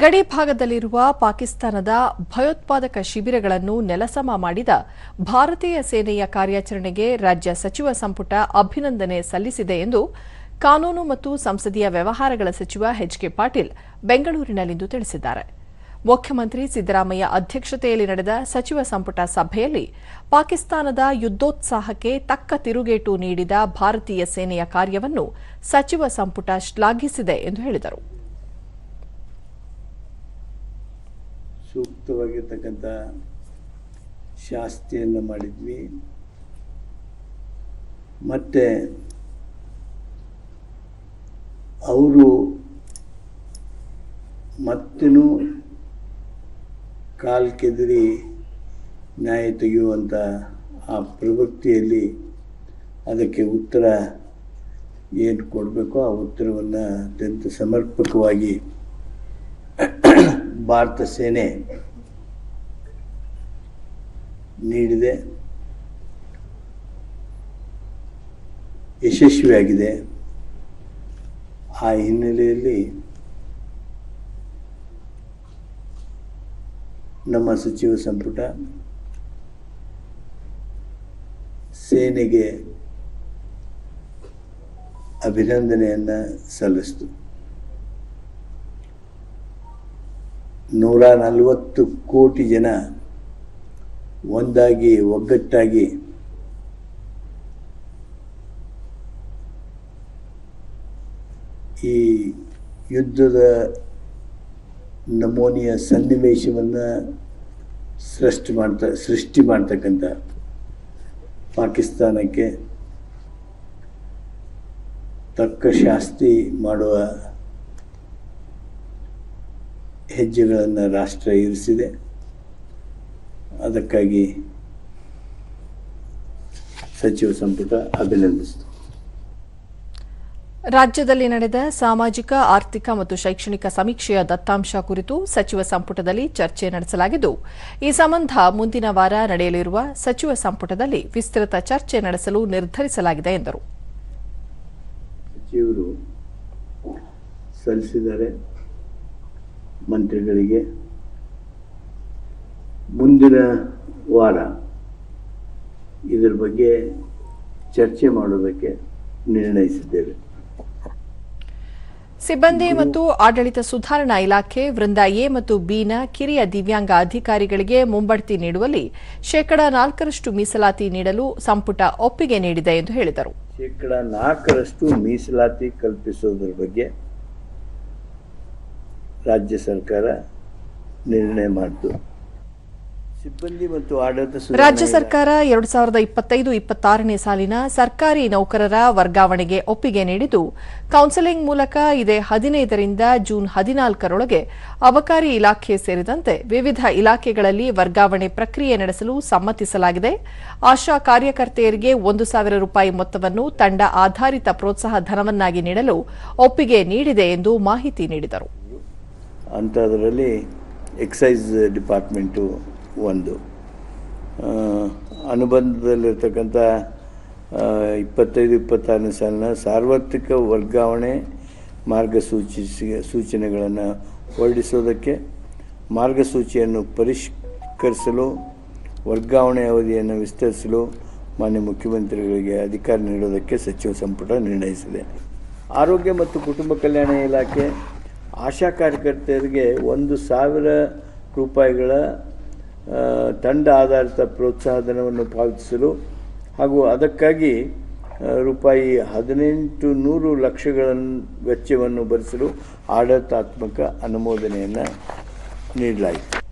ಗಡಿ ಭಾಗದಲ್ಲಿರುವ ಪಾಕಿಸ್ತಾನದ ಭಯೋತ್ಪಾದಕ ಶಿಬಿರಗಳನ್ನು ನೆಲಸಮ ಮಾಡಿದ ಭಾರತೀಯ ಸೇನೆಯ ಕಾರ್ಯಾಚರಣೆಗೆ ರಾಜ್ಯ ಸಚಿವ ಸಂಪುಟ ಅಭಿನಂದನೆ ಸಲ್ಲಿಸಿದೆ ಎಂದು ಕಾನೂನು ಮತ್ತು ಸಂಸದೀಯ ವ್ಯವಹಾರಗಳ ಸಚಿವ ಎಚ್ಕೆ ಪಾಟೀಲ್ ಬೆಂಗಳೂರಿನಲ್ಲಿಂದು ತಿಳಿಸಿದ್ದಾರೆ. ಮುಖ್ಯಮಂತ್ರಿ ಸಿದ್ದರಾಮಯ್ಯ ಅಧ್ಯಕ್ಷತೆಯಲ್ಲಿ ನಡೆದ ಸಚಿವ ಸಂಪುಟ ಸಭೆಯಲ್ಲಿ ಪಾಕಿಸ್ತಾನದ ಯುದ್ದೋತ್ಸಾಹಕ್ಕೆ ತಕ್ಕ ತಿರುಗೇಟು ನೀಡಿದ ಭಾರತೀಯ ಸೇನೆಯ ಕಾರ್ಯವನ್ನು ಸಚಿವ ಸಂಪುಟ ಶ್ಲಾಘಿಸಿದೆ ಎಂದು ಹೇಳಿದರು. ಸೂಕ್ತವಾಗಿರ್ತಕ್ಕಂಥ ಶಾಸ್ತಿಯನ್ನು ಮಾಡಿದ್ವಿ. ಮತ್ತು ಅವರು ಮತ್ತೇನು ಕಾಲ್ ಕೆದರಿ ನ್ಯಾಯ ತೆಗೆಯುವಂಥ ಆ ಪ್ರವೃತ್ತಿಯಲ್ಲಿ ಅದಕ್ಕೆ ಉತ್ತರ ಏನು ಕೊಡಬೇಕೋ ಆ ಉತ್ತರವನ್ನು ಅತ್ಯಂತ ಸಮರ್ಪಕವಾಗಿ ಭಾರತ ಸೇನೆ ನೀಡಿದೆ. ಯಶಸ್ವಿಯಾಗಿದೆ. ಆ ಹಿನ್ನೆಲೆಯಲ್ಲಿ ನಮ್ಮ ಸಚಿವ ಸಂಪುಟ ಸೇನೆಗೆ ಅಭಿನಂದನೆಯನ್ನು ಸಲ್ಲಿಸಿತು. ನೂರ ನಲವತ್ತು ಕೋಟಿ ಜನ ಒಂದಾಗಿ, ಒಗ್ಗಟ್ಟಾಗಿ ಈ ಯುದ್ಧದ ನಮೂನೆಯ ಸನ್ನಿವೇಶವನ್ನು ಸೃಷ್ಟಿ ಮಾಡ್ತಾ, ಸೃಷ್ಟಿ ಮಾಡ್ತಕ್ಕಂಥ ಪಾಕಿಸ್ತಾನಕ್ಕೆ ತಕ್ಕ ಶಾಸ್ತಿ ಮಾಡುವ ಹೆಜ್ಜೆಗಳನ್ನು ರಾಷ್ಟ್ರ ಇರಿಸಿದೆ. ಅದಕ್ಕಾಗಿ ಸಚಿವ ಸಂಪುಟ ಅಭಿನಂದಿಸಿತು. ರಾಜ್ಯದಲ್ಲಿ ನಡೆದ ಸಾಮಾಜಿಕ ಆರ್ಥಿಕ ಮತ್ತು ಶೈಕ್ಷಣಿಕ ಸಮೀಕ್ಷೆಯ ದತ್ತಾಂಶ ಕುರಿತು ಸಚಿವ ಸಂಪುಟದಲ್ಲಿ ಚರ್ಚೆ ನಡೆಸಲಾಗಿದ್ದು ಈ ಸಂಬಂಧ ಮುಂದಿನ ವಾರ ನಡೆಯಲಿರುವ ಸಚಿವ ಸಂಪುಟದಲ್ಲಿ ವಿಸ್ತೃತ ಚರ್ಚೆ ನಡೆಸಲು ನಿರ್ಧರಿಸಲಾಗಿದೆ ಎಂದರು. ಮಂತ್ರಿಗಳಿಗೆ. ಮುಂದಿನ ವಾರ ಇದರ ಬಗ್ಗೆ ಚರ್ಚೆ ಮಾಡೋದಕ್ಕೆ ನಿರ್ಣಯಿಸಿದ್ದೇವೆ. ಸಿಬ್ಬಂದಿ ಮತ್ತು ಆಡಳಿತ ಸುಧಾರಣಾ ಇಲಾಖೆ ವೃಂದ ಎ ಮತ್ತು ಬಿನ ಕಿರಿಯ ದಿವ್ಯಾಂಗ ಅಧಿಕಾರಿಗಳಿಗೆ ಮುಂಬಡ್ತಿ ನೀಡುವಲ್ಲಿ ಶೇಕಡಾ ನಾಲ್ಕರಷ್ಟು ಮೀಸಲಾತಿ ನೀಡಲು ಸಂಪುಟ ಒಪ್ಪಿಗೆ ನೀಡಿದೆ ಎಂದು ಹೇಳಿದರು. ಶೇಕಡ ನಾಲ್ಕರಷ್ಟು ಮೀಸಲಾತಿ ಕಲ್ಪಿಸುವುದರ ಬಗ್ಗೆ ರಾಜ್ಯ ಸರ್ಕಾರ ನಿರ್ಣಯ ಮಾಡಿತು. ರಾಜ್ಯ ಸರ್ಕಾರ ಎರಡು ಸಾವಿರದ ಇಪ್ಪತ್ತೈದು, ಇಪ್ಪತ್ತಾರನೇ ಸಾಲಿನ ಸರ್ಕಾರಿ ನೌಕರರ ವರ್ಗಾವಣೆಗೆ ಒಪ್ಪಿಗೆ ನೀಡಿದ್ದು, ಕೌನ್ಸೆಲಿಂಗ್ ಮೂಲಕ ಇದೇ ಹದಿನೈದರಿಂದ ಜೂನ್ ಹದಿನಾಲ್ಕರೊಳಗೆ ಅಬಕಾರಿ ಇಲಾಖೆ ಸೇರಿದಂತೆ ವಿವಿಧ ಇಲಾಖೆಗಳಲ್ಲಿ ವರ್ಗಾವಣೆ ಪ್ರಕ್ರಿಯೆ ನಡೆಸಲು ಸಮ್ಮತಿಸಲಾಗಿದೆ. ಆಶಾ ಕಾರ್ಯಕರ್ತೆಯರಿಗೆ ಒಂದು ಸಾವಿರ ರೂಪಾಯಿ ಮೊತ್ತವನ್ನು ತಂಡ ಆಧಾರಿತ ಪ್ರೋತ್ಸಾಹ ಧನವನ್ನಾಗಿ ನೀಡಲು ಒಪ್ಪಿಗೆ ನೀಡಿದೆ ಎಂದು ಮಾಹಿತಿ ನೀಡಿದರು. ಅಂಥದ್ರಲ್ಲಿ ಎಕ್ಸೈಸ್ ಡಿಪಾರ್ಟ್ಮೆಂಟು ಒಂದು. ಅನುಬಂಧದಲ್ಲಿರ್ತಕ್ಕಂಥ ಇಪ್ಪತ್ತೈದು, ಇಪ್ಪತ್ತಾರನೇ ಸಾಲಿನ ಸಾರ್ವತ್ರಿಕ ವರ್ಗಾವಣೆ ಮಾರ್ಗಸೂಚಿ ಸೂಚನೆಗಳನ್ನು ಹೊರಡಿಸೋದಕ್ಕೆ ಮಾರ್ಗಸೂಚಿಯನ್ನು ಪರಿಷ್ಕರಿಸಲು, ವರ್ಗಾವಣೆ ಅವಧಿಯನ್ನು ವಿಸ್ತರಿಸಲು ಮಾನ್ಯ ಮುಖ್ಯಮಂತ್ರಿಗಳಿಗೆ ಅಧಿಕಾರ ನೀಡೋದಕ್ಕೆ ಸಚಿವ ಸಂಪುಟ ನಿರ್ಣಯಿಸಿದೆ. ಆರೋಗ್ಯ ಮತ್ತು ಕುಟುಂಬ ಕಲ್ಯಾಣ ಇಲಾಖೆ ಆಶಾ ಕಾರ್ಯಕರ್ತೆಯರಿಗೆ ಒಂದು ಸಾವಿರ ರೂಪಾಯಿಗಳ ತಂಡ ಆಧಾರಿತ ಪ್ರೋತ್ಸಾಹಧನವನ್ನು ಪಾವತಿಸಲು ಹಾಗೂ ಅದಕ್ಕಾಗಿ ರೂಪಾಯಿ ಹದಿನೆಂಟು ನೂರು ಲಕ್ಷಗಳ ವೆಚ್ಚವನ್ನು ಭರಿಸಲು ಆಡಳಿತಾತ್ಮಕ ಅನುಮೋದನೆಯನ್ನು ನೀಡಲಾಯಿತು.